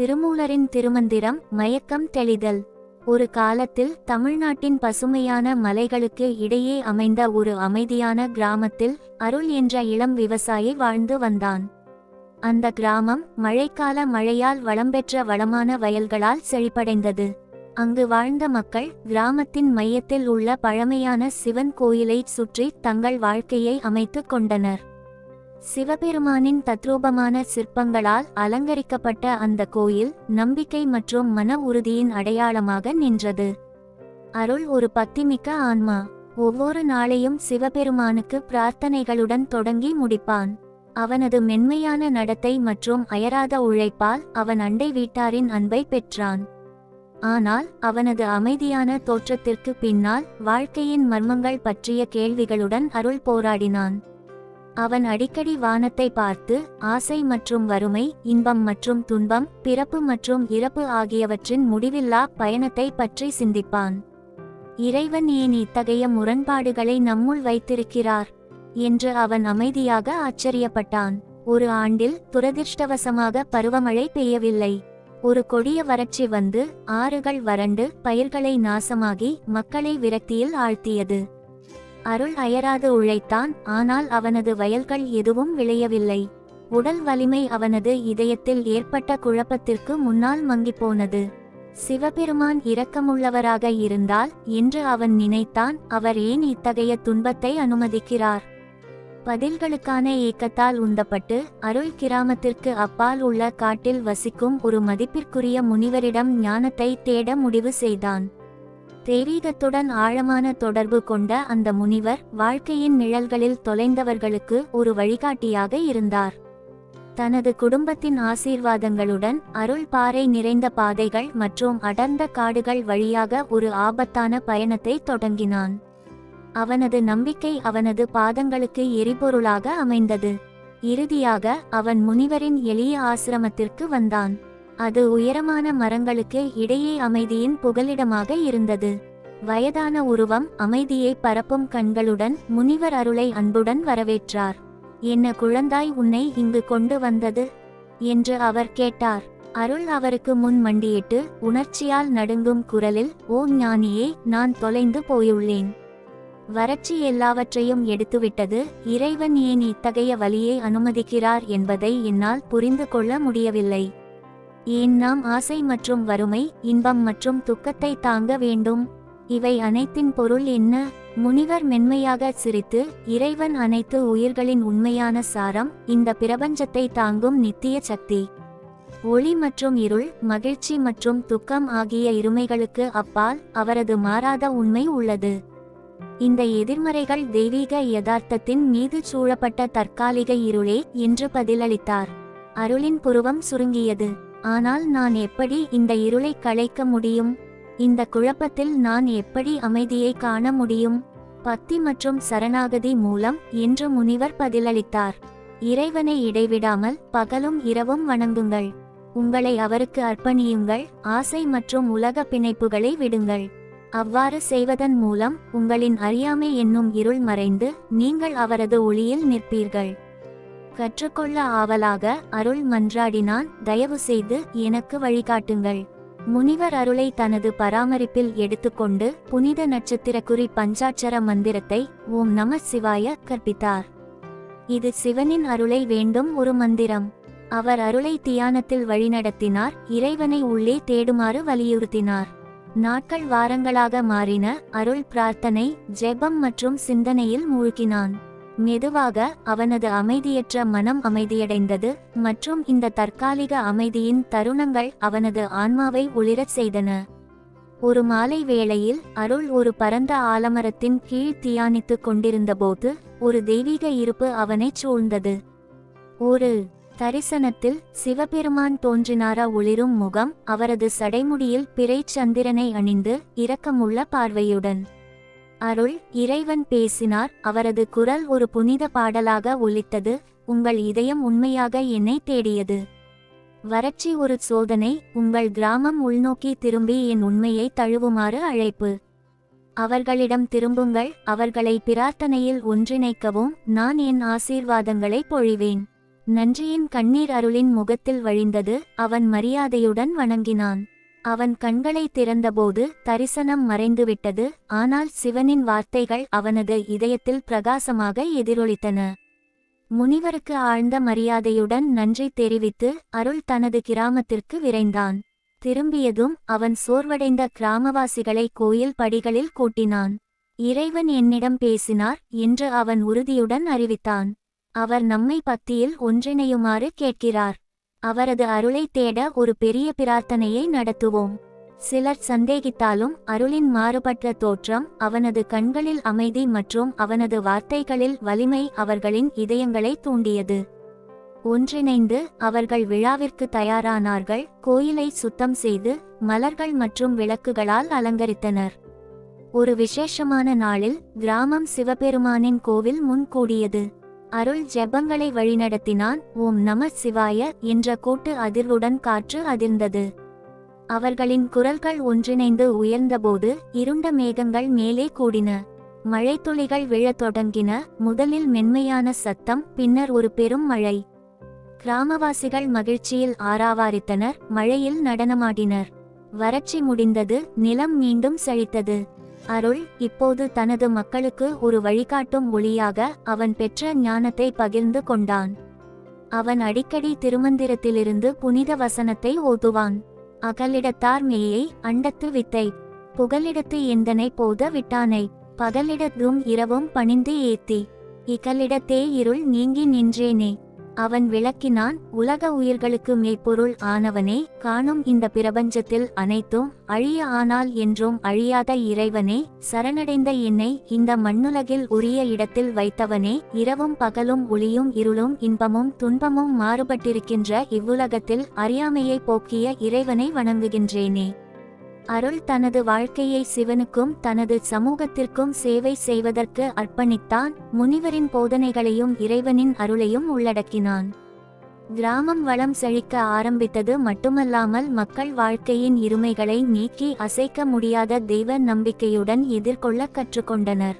திருமூலரின் திருமந்திரம் மயக்கம் தெளிதல். ஒரு காலத்தில் தமிழ்நாட்டின் பசுமையான மலைகளுக்கு இடையே அமைந்த ஒரு அமைதியான கிராமத்தில் அருள் என்ற இளம் விவசாயி வாழ்ந்து வந்தான். அந்த கிராமம் மழைக்கால மழையால் வளம்பெற்ற வளமான வயல்களால் செழிப்படைந்தது. அங்கு வாழ்ந்த மக்கள் கிராமத்தின் மையத்தில் உள்ள பழமையான சிவன் கோயிலைச் சுற்றி தங்கள் வாழ்க்கையை அமைத்துக் கொண்டனர். சிவபெருமானின் தத்ரூபமான சிற்பங்களால் அலங்கரிக்கப்பட்ட அந்த கோயில் நம்பிக்கை மற்றும் மன உறுதியின் அடையாளமாக நின்றது. அருள் ஒரு பக்திமிக்க ஆன்மா. ஒவ்வொரு நாளையும் சிவபெருமானுக்கு பிரார்த்தனைகளுடன் தொடங்கி முடிப்பான். அவனது மென்மையான நடத்தை மற்றும் அயராத உழைப்பால் அவன் அண்டை வீட்டாரின் அன்பை பெற்றான். ஆனால் அவனது அமைதியான தோற்றத்திற்கு பின்னால் வாழ்க்கையின் மர்மங்கள் பற்றிய கேள்விகளுடன் அருள் போராடினான். அவன் அடிக்கடி வானத்தை பார்த்து ஆசை மற்றும் வறுமை இன்பம் மற்றும் துன்பம் பிறப்பு மற்றும் இறப்பு ஆகியவற்றின் முடிவில்லா பயணத்தை பற்றி சிந்திப்பான். இறைவன் ஏன் இத்தகைய முரண்பாடுகளை நம்முள் வைத்திருக்கிறார்? என்று அவன் அமைதியாக ஆச்சரியப்பட்டான். ஒரு ஆண்டில் துரதிர்ஷ்டவசமாக பருவமழை பெய்யவில்லை. ஒரு கொடிய வறட்சி வந்து ஆறுகள் வறண்டு பயிர்களை நாசமாகி மக்களை விரக்தியில் ஆழ்த்தியது. அருள் அயராது உழைத்தான் ஆனால் அவனது வயல்கள் எதுவும் விளையவில்லை. உடல் வலிமை அவனது இதயத்தில் ஏற்பட்ட குழப்பத்திற்கு முன்னால் மங்கிப்போனது. சிவபெருமான் இரக்கமுள்ளவராக இருந்தால் என்று அவன் நினைத்தான் அவர் ஏன் இத்தகைய துன்பத்தை அனுமதிக்கிறார்? பதில்களுக்கான ஏக்கத்தால் உந்தப்பட்டு அருள் கிராமத்திற்கு அப்பால் உள்ள காட்டில் வசிக்கும் ஒரு மதிப்பிற்குரிய முனிவரிடம் ஞானத்தை தேட முடிவு செய்தான். தெய்வீகத்துடன் ஆழமான தொடர்பு கொண்ட அந்த முனிவர் வாழ்க்கையின் நிழல்களில் தொலைந்தவர்களுக்கு ஒரு வழிகாட்டியாக இருந்தார். தனது குடும்பத்தின் ஆசீர்வாதங்களுடன் அருள் பாறை நிறைந்த பாதைகள் மற்றும் அடர்ந்த காடுகள் வழியாக ஒரு ஆபத்தான பயணத்தை தொடங்கினான். அவனது நம்பிக்கை அவனது பாதங்களுக்கு எரிபொருளாக அமைந்தது. இறுதியாக அவன் முனிவரின் எளிய ஆசிரமத்திற்கு வந்தான். அது உயரமான மரங்களுக்கு இடையே அமைதியின் புகலிடமாக இருந்தது. வயதான உருவம் அமைதியை பரப்பும் கண்களுடன் முனிவர் அருளை அன்புடன் வரவேற்றார். என்ன குழந்தாய் உன்னை இங்கு கொண்டு வந்தது என்று அவர் கேட்டார். அருள் அவருக்கு முன் மண்டியிட்டு உணர்ச்சியால் நடுங்கும் குரலில் ஓ ஞானியே நான் தொலைந்து போயுள்ளேன். வறட்சி எல்லாவற்றையும் எடுத்துவிட்டது. இறைவன் ஏன் இத்தகைய வழியை அனுமதிக்கிறார் என்பதை என்னால் புரிந்து கொள்ள முடியவில்லை. ஏன் நாம் ஆசை மற்றும் வறுமை இன்பம் மற்றும் துக்கத்தை தாங்க வேண்டும்? இவை அனைத்தின் பொருள் என்ன? முனிவர் மென்மையாக சிரித்து இறைவன் அனைத்து உயிர்களின் உண்மையான சாரம் இந்த பிரபஞ்சத்தை தாங்கும் நித்திய சக்தி. ஒளி மற்றும் இருள் மகிழ்ச்சி மற்றும் துக்கம் ஆகிய இருமைகளுக்கு அப்பால் அவரது மாறாத உண்மை உள்ளது. இந்த எதிர்மறைகள் தெய்வீக யதார்த்தத்தின் மீது சூழப்பட்ட தற்காலிக இருளே என்று பதிலளித்தார். அருளின் புருவம் சுருங்கியது. ஆனால் நான் எப்படி இந்த இருளை களைக்க முடியும்? இந்த குழப்பத்தில் நான் எப்படி அமைதியை காண முடியும்? பக்தி மற்றும் சரணாகதி மூலம் என்று முனிவர் பதிலளித்தார். இறைவனை இடைவிடாமல் பகலும் இரவும் வணங்குங்கள். உங்களை அவருக்கு அர்ப்பணியுங்கள். ஆசை மற்றும் உலக பிணைப்புகளை விடுங்கள். அவ்வாறு செய்வதன் மூலம் உங்களின் அறியாமை என்னும் இருள் மறைந்து நீங்கள் அவரது ஒளியில் நிற்பீர்கள். கற்றுக்கொள்ள ஆவலாக அருள் மன்றாடினான். தயவு செய்து எனக்கு வழிகாட்டுங்கள். முனிவர் அருளை தனது பராமரிப்பில் எடுத்துக்கொண்டு புனித நட்சத்திரக்குறி பஞ்சாட்சர மந்திரத்தை ஓம் நம சிவாய கற்பித்தார். இது சிவனின் அருளை வேண்டும் ஒரு மந்திரம். அவர் அருளை தியானத்தில் வழிநடத்தினார். இறைவனை உள்ளே தேடுமாறு வலியுறுத்தினார். நாட்கள் வாரங்களாக மாறின. அருள் பிரார்த்தனை ஜெபம் மற்றும் சிந்தனையில் மூழ்கினான். மெதுவாக அவனது அமைதியற்ற மனம் அமைதியடைந்தது மற்றும் இந்த தற்காலிக அமைதியின் தருணங்கள் அவனது ஆன்மாவை ஒளிரச் செய்தன. ஒரு மாலை வேளையில் அருள் ஒரு பரந்த ஆலமரத்தின் கீழ் தியானித்துக் கொண்டிருந்தபோது ஒரு தெய்வீக இருப்பு அவனைச் சூழ்ந்தது. ஒரு தரிசனத்தில் சிவபெருமான் தோன்றினாரா ஒளிரும் முகம் அவரது சடைமுடியில் பிறை சந்திரனை அணிந்து இரக்கமுள்ள பார்வையுடன் அருள் இறைவன் பேசினார். அவரது குரல் ஒரு புனித பாடலாக ஒலித்தது. உங்கள் இதயம் உண்மையாக என்னை தேடியது. வறட்சி ஒரு சோதனை. உங்கள் கிராமம் உள்நோக்கி திரும்பி என் உண்மையை தழுவுமாறு அழைப்பு. அவர்களிடம் திரும்புங்கள். அவர்களை பிரார்த்தனையில் ஒன்றிணைக்கவும். நான் என் ஆசீர்வாதங்களை பொழிவேன். நன்றியின் கண்ணீர் அருளின் முகத்தில் வழிந்தது. அவன் மரியாதையுடன் வணங்கினான். அவன் கண்களை திறந்தபோது தரிசனம் மறைந்துவிட்டது. ஆனால் சிவனின் வார்த்தைகள் அவனது இதயத்தில் பிரகாசமாக எதிரொலித்தன. முனிவருக்கு ஆழ்ந்த மரியாதையுடன் நன்றி தெரிவித்து அருள் தனது கிராமத்திற்கு விரைந்தான். திரும்பியதும் அவன் சோர்வடைந்த கிராமவாசிகளை கோயில் படிகளில் கூட்டினான். இறைவன் என்னிடம் பேசினார் என்று அவன் உறுதியுடன் அறிவித்தான். அவர் நம்மை பத்தியில் ஒன்றிணையுமாறு கேட்கிறார். அவரது அருளை தேட ஒரு பெரிய பிரார்த்தனையை நடத்துவோம். சிலர் சந்தேகித்தாலும் அருளின் மாறுபட்ட தோற்றம் அவனது கண்களில் அமைதி மற்றும் அவனது வார்த்தைகளில் வலிமை அவர்களின் இதயங்களை தூண்டியது. ஒன்றிணைந்து அவர்கள் விழாவிற்கு தயாரானார்கள் கோயிலை சுத்தம் செய்து மலர்கள் மற்றும் விளக்குகளால் அலங்கரித்தனர். ஒரு விசேஷமான நாளில் கிராமம் சிவபெருமானின் கோவில் முன் கூடியது. அருள் ஜெபங்களை வழிநடத்தினான். ஓம் நம சிவாய என்ற கூட்டு அதிர்வுடன் காற்று அதிர்ந்தது. அவர்களின் குரல்கள் ஒன்றிணைந்து உயர்ந்தபோது இருண்ட மேகங்கள் மேலே கூடின. மழைத்துளிகள் விழத் தொடங்கின. முதலில் மென்மையான சத்தம் பின்னர் ஒரு பெரும் மழை. கிராமவாசிகள் மகிழ்ச்சியில் ஆராவாரித்தனர். மழையில் நடனமாடினர். வறட்சி முடிந்தது. நிலம் மீண்டும் செழித்தது. அருள் இப்போது தனது மக்களுக்கு ஒரு வழிகாட்டும் ஒளியாக அவன் பெற்ற ஞானத்தை பகிர்ந்து கொண்டான். அவன் அடிக்கடி திருமந்திரத்திலிருந்து புனித வசனத்தை ஓதுவான். அகலிடத்தார் மேயை அண்டத்து வித்தை. புகலிடத்து எந்தனை போத விட்டானை. பகலிடத்தும் இரவும் பணிந்து ஏத்தி. இகலிடத்தே இருள் நீங்கி நின்றேனே. அவன் விளக்கினான் உலக உயிர்களுக்கு மெய்ப்பொருள் ஆனவனே காணும் இந்த பிரபஞ்சத்தில் அனைத்தும் அழிய ஆனால் என்றும் அழியாத இறைவனே சரணடைந்த என்னை இந்த மண்ணுலகில் உரிய இடத்தில் வைத்தவனே இரவும் பகலும் ஒளியும் இருளும் இன்பமும் துன்பமும் மாறுபட்டிருக்கின்ற இவ்வுலகத்தில் அறியாமையை போக்கிய இறைவனை வணங்குகின்றேனே. அருள் தனது வாழ்க்கையை சிவனுக்கும் தனது சமூகத்திற்கும் சேவை செய்வதற்கு அர்ப்பணித்தான் முனிவரின் போதனைகளையும் இறைவனின் அருளையும் உள்ளடக்கினான். கிராமம் வளம் செழிக்க ஆரம்பித்தது மட்டுமல்லாமல் மக்கள் வாழ்க்கையின் இருமைகளை நீக்கி அசைக்க முடியாத தெய்வ நம்பிக்கையுடன் எதிர்கொள்ள கற்றுக்கொண்டனர்.